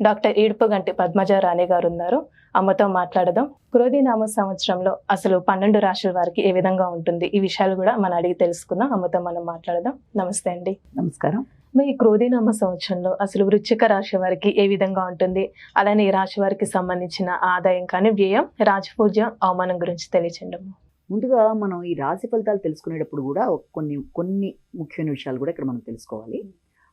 Doctor Edupuganti Padmaja రాణి గారు ఉన్నారు అమ్మతో మాట్లాడదాం. క్రోధినామ సంవత్సరంలో అసలు పన్నెండు రాశుల వారికి ఏ విధంగా ఉంటుంది? ఈ విషయాలు కూడా మనం అడిగి తెలుసుకుందాం. అమ్మతో మనం మాట్లాడదాం. నమస్తే అండి. నమస్కారం. మరి ఈ క్రోధినామ సంవత్సరంలో అసలు వృశ్చిక రాశి వారికి ఏ విధంగా ఉంటుంది? అలానే ఈ రాశి వారికి సంబంధించిన ఆదాయం కానీ వ్యయం రాజపూజ్య అవమానం గురించి తెలియచండి. ముందుగా మనం ఈ రాశి ఫలితాలు తెలుసుకునేటప్పుడు కూడా కొన్ని కొన్ని ముఖ్యమైన విషయాలు కూడా ఇక్కడ మనం తెలుసుకోవాలి.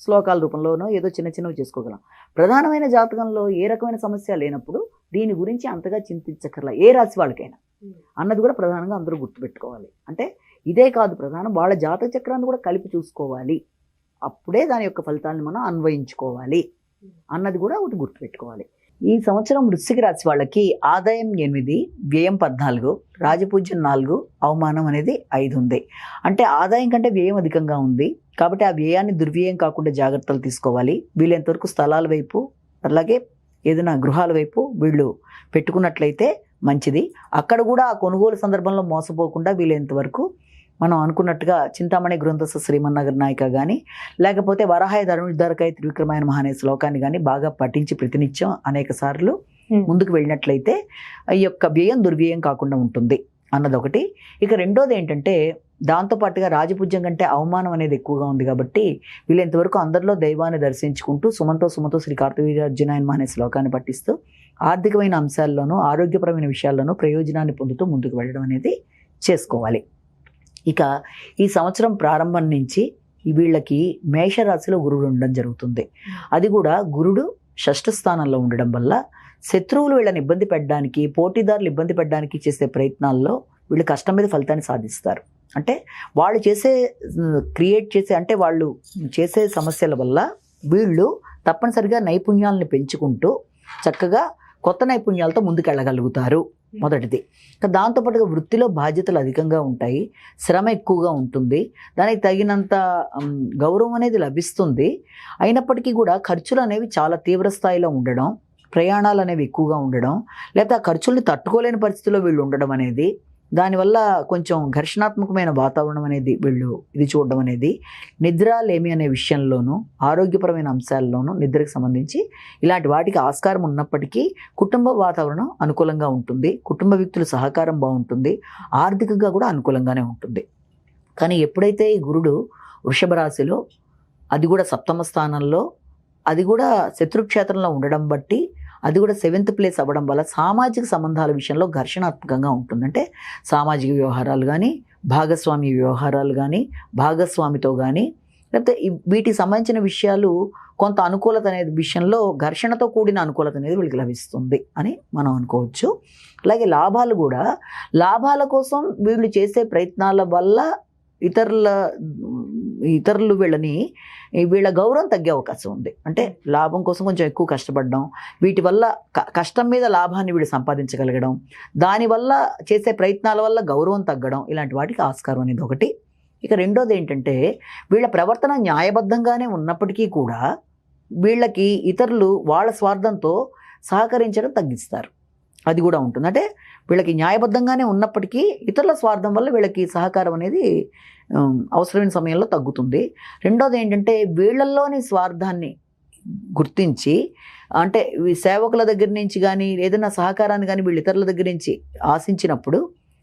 శ్లోకాల రూపంలోనో ఏదో చిన్న చిన్నవి చేసుకోగలం. ప్రధానమైన జాతకంలో ఏ రకమైన సమస్య లేనప్పుడు దీని గురించి అంతగా చింతించకర్లా ఏ రాశి వాళ్ళకైనా. అన్నది కూడా ప్రధానంగా అందరూ గుర్తుపెట్టుకోవాలి. అంటే ఇదే కాదు ప్రధానం వాళ్ళ జాతక చక్రాన్ని కూడా కలిపి చూసుకోవాలి. అప్పుడే దాని యొక్క ఫలితాలను మనం అన్వయించుకోవాలి. అన్నది కూడా ఒకటి గుర్తుపెట్టుకోవాలి. ఈ సంవత్సరం వృశ్చిక రాశి వాళ్ళకి ఆదాయం ఎనిమిది వ్యయం పద్నాలుగు రాజపూజ్యం నాలుగు అవమానం అనేది ఐదు ఉంది. అంటే ఆదాయం కంటే వ్యయం అధికంగా ఉంది. కాబట్టి ఆ వ్యయాన్ని దుర్వ్యయం కాకుండా జాగ్రత్తలు తీసుకోవాలి. వీలైనంతవరకు స్థలాల వైపు అలాగే ఏదైనా గృహాల వైపు వీళ్ళు పెట్టుకున్నట్లయితే మంచిది. అక్కడ కూడా ఆ కొనుగోలు సందర్భంలో మోసపోకుండా వీలైనంత వరకు మనం అనుకున్నట్టుగా చింతామణి గ్రంథస్థ శ్రీమన్నగర్ నాయక కానీ లేకపోతే వరహాయ ధనుర్ధరకాయ త్రివిక్రమాయన మహానే శ్లోకాన్ని కానీ బాగా పఠించి ప్రతినిత్యం అనేక సార్లు ముందుకు వెళ్ళినట్లయితే ఈ యొక్క వ్యయం దుర్వ్యయం కాకుండా ఉంటుంది అన్నది ఒకటి ఇక రెండోది ఏంటంటే దాంతోపాటుగా రాజపూజ్యం కంటే అవమానం అనేది ఎక్కువగా ఉంది కాబట్టి వీళ్ళంతవరకు అందరిలో దైవాన్ని దర్శించుకుంటూ సుమంతో సుమతో శ్రీ కార్తవీర్యార్జునాయన అనే శ్లోకాన్ని పఠిస్తూ ఆర్థికమైన అంశాల్లోనూ ఆరోగ్యపరమైన విషయాల్లోనూ ప్రయోజనాన్ని పొందుతూ ముందుకు వెళ్ళడం అనేది చేసుకోవాలి. ఇక ఈ సంవత్సరం ప్రారంభం నుంచి వీళ్ళకి మేషరాశిలో గురుడు ఉండడం జరుగుతుంది. అది కూడా గురుడు షష్ఠ స్థానంలో ఉండడం వల్ల శత్రువులు వీళ్ళని ఇబ్బంది పెట్టడానికి పోటీదారులు ఇబ్బంది పెట్టడానికి చేసే ప్రయత్నాల్లో వీళ్ళు కష్టం మీద ఫలితాన్ని సాధిస్తారు. అంటే వాళ్ళు చేసే క్రియేట్ చేసే అంటే వాళ్ళు చేసే సమస్యల వల్ల వీళ్ళు తప్పనిసరిగా నైపుణ్యాలను పెంచుకుంటూ చక్కగా కొత్త నైపుణ్యాలతో ముందుకెళ్ళగలుగుతారు మొదటిది. ఇంకా దాంతోపాటుగా వృత్తిలో బాధ్యతలు అధికంగా ఉంటాయి శ్రమ ఎక్కువగా ఉంటుంది దానికి తగినంత గౌరవం అనేది లభిస్తుంది. అయినప్పటికీ కూడా ఖర్చులు అనేవి చాలా తీవ్ర స్థాయిలో ఉండడం ప్రయాణాలు అనేవి ఎక్కువగా ఉండడం లేదా ఖర్చుల్ని తట్టుకోలేని పరిస్థితిలో వీళ్ళు ఉండడం అనేది దానివల్ల కొంచెం ఘర్షణాత్మకమైన వాతావరణం అనేది వీళ్ళు ఇది చూడడం అనేది నిద్ర లేమి అనే విషయంలోనూ ఆరోగ్యపరమైన అంశాల్లోనూ నిద్రకు సంబంధించి ఇలాంటి వాటికి ఆస్కారం ఉన్నప్పటికీ కుటుంబ వాతావరణం అనుకూలంగా ఉంటుంది. కుటుంబ వ్యక్తుల సహకారం బాగుంటుంది. ఆర్థికంగా కూడా అనుకూలంగానే ఉంటుంది. కానీ ఎప్పుడైతే ఈ గురుడు వృషభ రాశిలో అది కూడా సప్తమ స్థానంలో అది కూడా శత్రుక్షేత్రంలో ఉండడం బట్టి అది కూడా సెవెంత్ ప్లేస్ అవ్వడం వల్ల సామాజిక సంబంధాల విషయంలో ఘర్షణాత్మకంగా ఉంటుందంటే సామాజిక వ్యవహారాలు కానీ భాగస్వామి వ్యవహారాలు కానీ భాగస్వామితో కానీ లేకపోతే వీటికి సంబంధించిన విషయాలు కొంత అనుకూలత అనేది విషయంలో ఘర్షణతో కూడిన అనుకూలత అనేది వీళ్ళకి లభిస్తుంది అని మనం అనుకోవచ్చు. అలాగే లాభాలు కూడా లాభాల కోసం వీళ్ళు చేసే ప్రయత్నాల వల్ల ఇతరుల ఇతరులు వీళ్ళని వీళ్ళ గౌరవం తగ్గే అవకాశం ఉంది. అంటే లాభం కోసం కొంచెం ఎక్కువ కష్టపడడం వీటి వల్ల క- కష్టం మీద లాభాన్ని వీళ్ళు సంపాదించగలగడం దానివల్ల చేసే ప్రయత్నాల వల్ల గౌరవం తగ్గడం ఇలాంటి వాటికి ఆస్కారం అనేది ఒకటి. ఇక రెండోది ఏంటంటే వీళ్ళ ప్రవర్తన న్యాయబద్ధంగానే ఉన్నప్పటికీ కూడా వీళ్ళకి ఇతరులు వాళ్ళ స్వార్థంతో సహకరించడం తగ్గిస్తారు. అది కూడా ఉంటుంది. అంటే వీళ్ళకి న్యాయబద్ధంగానే ఉన్నప్పటికీ ఇతరుల స్వార్థం వల్ల వీళ్ళకి సహకారం అనేది అవసరమైన సమయంలో తగ్గుతుంది. రెండోది ఏంటంటే వీళ్ళల్లోని స్వార్థాన్ని గుర్తించి అంటే సేవకుల దగ్గర నుంచి కానీ ఏదైనా సహకారాన్ని కానీ వీళ్ళు ఇతరుల దగ్గర నుంచి ఆశించినప్పుడు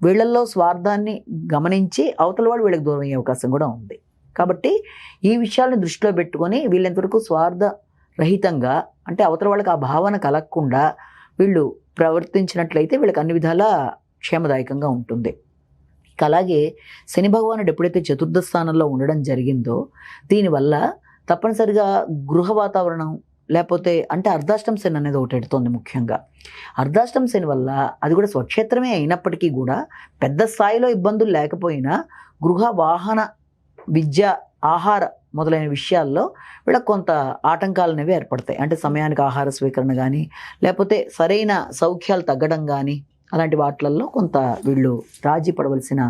వీళ్ళల్లో స్వార్థాన్ని గమనించి అవతల వాడు వీళ్ళకి దూరం అయ్యే అవకాశం కూడా ఉంది. కాబట్టి ఈ విషయాలను దృష్టిలో పెట్టుకొని వీళ్ళంతవరకు స్వార్థ రహితంగా అంటే అవతల వాళ్ళకి ఆ భావన కలగకుండా వీళ్ళు ప్రవర్తించినట్లయితే వీళ్ళకి అన్ని విధాలా క్షేమదాయకంగా ఉంటుంది. ఇక అలాగే శని భగవానుడు ఎప్పుడైతే చతుర్థ స్థానంలో ఉండడం జరిగిందో దీనివల్ల తప్పనిసరిగా గృహ వాతావరణం లేకపోతే అంటే అర్ధాష్టం శని అనేది ఒకటి ఎడుతోంది ముఖ్యంగా. అర్ధాష్టం శని వల్ల అది కూడా స్వక్షేత్రమే అయినప్పటికీ కూడా పెద్ద స్థాయిలో ఇబ్బందులు లేకపోయినా గృహ వాహన విద్య ఆహార మొదలైన విషయాల్లో వీళ్ళకి కొంత ఆటంకాలు అనేవి ఏర్పడతాయి. అంటే సమయానికి ఆహార స్వీకరణ కానీ లేకపోతే సరైన సౌఖ్యాలు తగ్గడం కానీ అలాంటి వాటిలలో కొంత వీళ్ళు రాజీ పడవలసిన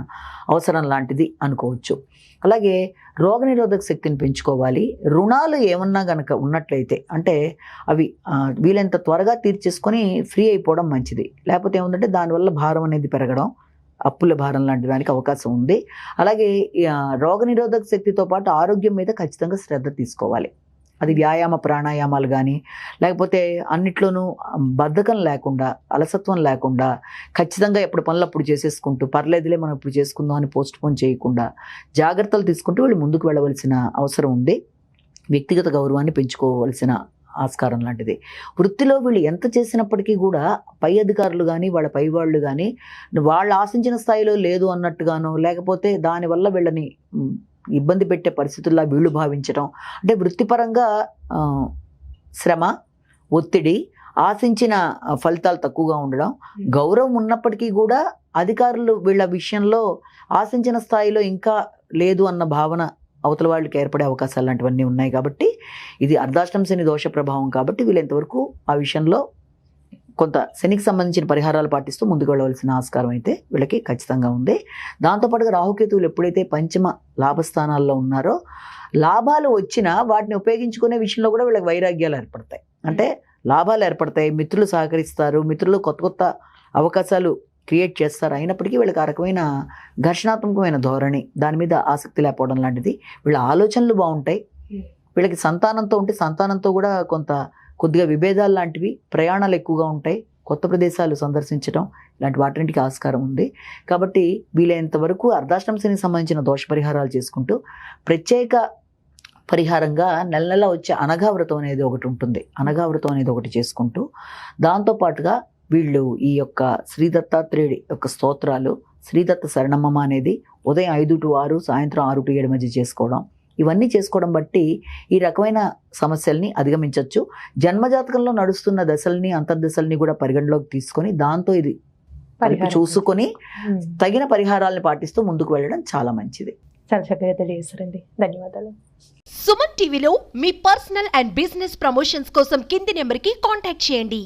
అవసరం లాంటిది అనుకోవచ్చు. అలాగే రోగనిరోధక శక్తిని పెంచుకోవాలి. రుణాలు ఏమన్నా గనక ఉన్నట్లయితే అంటే అవి వీలైనంత త్వరగా తీర్చేసుకొని ఫ్రీ అయిపోవడం మంచిది. లేకపోతే ఏముందంటే దానివల్ల భారం అనేది పెరగడం అప్పుల భారం లాంటి దానికి అవకాశం ఉంది. అలాగే రోగనిరోధక శక్తితో పాటు ఆరోగ్యం మీద ఖచ్చితంగా శ్రద్ధ తీసుకోవాలి. అది వ్యాయామ ప్రాణాయామాలు కానీ లేకపోతే అన్నిట్లోనూ బద్ధకం లేకుండా అలసత్వం లేకుండా ఖచ్చితంగా ఎప్పుడు పనులు అప్పుడు చేసేసుకుంటూ పర్లేదులే మనం ఇప్పుడు చేసుకుందాం అని పోస్ట్ పోన్ చేయకుండా జాగ్రత్తలు తీసుకుంటూ వీళ్ళు ముందుకు వెళ్ళవలసిన అవసరం ఉంది. వ్యక్తిగత గౌరవాన్ని పెంచుకోవలసిన ఆస్కారం లాంటిది. వృత్తిలో వీళ్ళు ఎంత చేసినప్పటికీ కూడా పై అధికారులు కానీ వాళ్ళ పై వాళ్ళు కానీ వాళ్ళు ఆశించిన స్థాయిలో లేదు అన్నట్టుగానో లేకపోతే దానివల్ల వీళ్ళని ఇబ్బంది పెట్టే పరిస్థితుల్లో వీళ్ళు భావించడం అంటే వృత్తిపరంగా శ్రమ ఒత్తిడి ఆశించిన ఫలితాలు తక్కువగా ఉండడం. గౌరవం ఉన్నప్పటికీ కూడా అధికారులు వీళ్ళ విషయంలో ఆశించిన స్థాయిలో ఇంకా లేదు అన్న భావన అవతల వాళ్ళకి ఏర్పడే అవకాశాలు లాంటివన్నీ ఉన్నాయి కాబట్టి ఇది అర్ధాష్టం శని దోష ప్రభావం కాబట్టి వీళ్ళు ఎంతవరకు ఆ విషయంలో కొంత శనికి సంబంధించిన పరిహారాలు పాటిస్తూ ముందుకు వెళ్ళవలసిన ఆస్కారం అయితే వీళ్ళకి ఖచ్చితంగా ఉంది. దాంతోపాటుగా రాహుకేతువులు ఎప్పుడైతే పంచమ లాభస్థానాల్లో ఉన్నారో లాభాలు వచ్చినా వాటిని ఉపయోగించుకునే విషయంలో కూడా వీళ్ళకి వైరాగ్యాలు ఏర్పడతాయి. అంటే లాభాలు ఏర్పడతాయి మిత్రులు సహకరిస్తారు మిత్రులు కొత్త కొత్త అవకాశాలు క్రియేట్ చేస్తారు. అయినప్పటికీ వీళ్ళకి ఆ రకమైన ఘర్షణాత్మకమైన ధోరణి దాని మీద ఆసక్తి లేకపోవడం లాంటిది. వీళ్ళ ఆలోచనలు బాగుంటాయి. వీళ్ళకి సంతానంతో ఉంటే సంతానంతో కూడా కొంత కొద్దిగా విభేదాలు లాంటివి ప్రయాణాలు ఎక్కువగా ఉంటాయి. కొత్త ప్రదేశాలు సందర్శించడం ఇలాంటి వాటింటికి ఆస్కారం ఉంది. కాబట్టి వీలైనంత వరకు శనికి సంబంధించిన దోష పరిహారాలు చేసుకుంటూ ప్రత్యేక పరిహారంగా నెల నెల వచ్చే అనఘావ్రతం అనేది ఒకటి ఉంటుంది. అనఘావ్రతం అనేది ఒకటి చేసుకుంటూ దాంతోపాటుగా వీళ్ళు ఈ యొక్క శ్రీ దత్తాత్రేయుడి యొక్క స్తోత్రాలు శ్రీదత్త శరణమ్మ అనేది ఉదయం ఐదు టు ఆరు సాయంత్రం ఆరు టు ఏడు మధ్య చేసుకోవడం ఇవన్నీ చేసుకోవడం బట్టి ఈ రకమైన సమస్యల్ని అధిగమించవచ్చు జన్మజాతకంలో నడుస్తున్న దశల్ని అంతర్దశల్ని కూడా పరిగణలోకి తీసుకొని దాంతో ఇది. చూసుకొని. తగిన పరిహారాలను పాటిస్తూ ముందుకు వెళ్ళడం చాలా మంచిది. చాలా చక్కగా తెలియజేస్తారండి ధన్యవాదాలు. సుమన్ టీవీలో మీ పర్సనల్ అండ్ బిజినెస్ ప్రమోషన్స్ కోసం కింది నెంబర్కి కాంటాక్ట్ చేయండి.